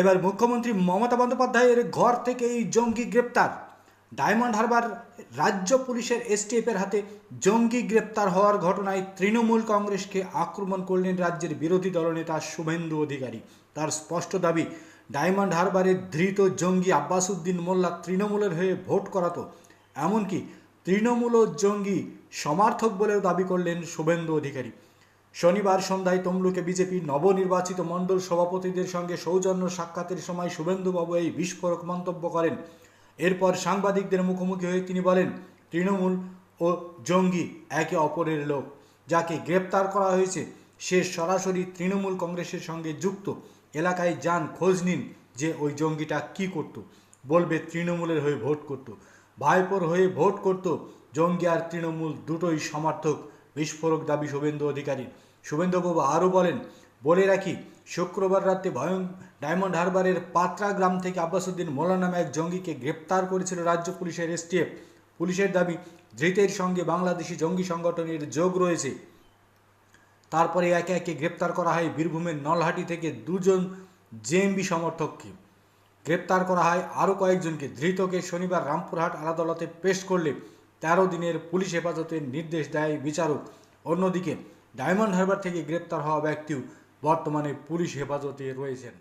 এবার মুখ্যমন্ত্রী মমতা বন্দ্যোপাধ্যায়ের ঘর থেকে এই জঙ্গি গ্রেপ্তার। ডায়মন্ড হারবার রাজ্য পুলিশের এসটিএফের হাতে জঙ্গি গ্রেপ্তার হওয়ার ঘটনায় তৃণমূল কংগ্রেসকে আক্রমণ করলেন রাজ্যের বিরোধী দলনেতা শুভেন্দু অধিকারী। তার স্পষ্ট দাবি, ডায়মন্ড হারবারের ধৃত জঙ্গি আব্বাসুদ্দিন মোল্লা তৃণমূলের হয়ে ভোট করাতো। এমনকি তৃণমূল জঙ্গি সমর্থক বলেও দাবি করলেন শুভেন্দু অধিকারী। শনিবার সন্ধ্যায় তমলুকে বিজেপি নবনির্বাচিত মণ্ডল সভাপতিদের সঙ্গে সৌজন্য সাক্ষাতের সময় শুভেন্দুবাবু এই বিস্ফোরক মন্তব্য করেন। এরপর সাংবাদিকদের মুখোমুখি হয়ে তিনি বলেন, তৃণমূল ও জঙ্গি একে অপরের লোক। যাকে গ্রেপ্তার করা হয়েছে, সে সরাসরি তৃণমূল কংগ্রেসের সঙ্গে যুক্ত। এলাকায় যান, খোঁজ নিন যে ওই জঙ্গিটা কি করত। বলবে, তৃণমূলের হয়ে ভোট করত। ভাইপোর হয়ে ভোট করত জঙ্গি আর তৃণমূল দুটোই সমর্থক বিস্ফোরক দাবি শুভেন্দু অধিকারী। শুভেন্দুবাবু আরও বলেন, বলে রাখি, শুক্রবার রাতে ভয়ং, ডায়মন্ড হারবারের পাত্রা গ্রাম থেকে আব্বাসুদ্দিন মোল্লা নামে এক জঙ্গিকে গ্রেপ্তার করেছিল রাজ্য পুলিশের এসটিএফ। পুলিশের দাবি, ধৃতের সঙ্গে বাংলাদেশি জঙ্গি সংগঠনের যোগ রয়েছে। তারপরে একে একে গ্রেপ্তার করা হয় বীরভূমের নলহাটি থেকে দুজন জেএমবি সমর্থককে। গ্রেপ্তার করা হয় আরও কয়েকজনকে। ধৃতকে শনিবার রামপুরহাট আদালতে পেশ করলে তেরো দিনের পুলিশ হেফাজতের নির্দেশ দেয় বিচারক। অন্যদিকে, ডায়মন্ড হারবার থেকে গ্রেপ্তার হওয়া ব্যক্তিও বর্তমানে পুলিশ হেফাজতে রয়েছেন।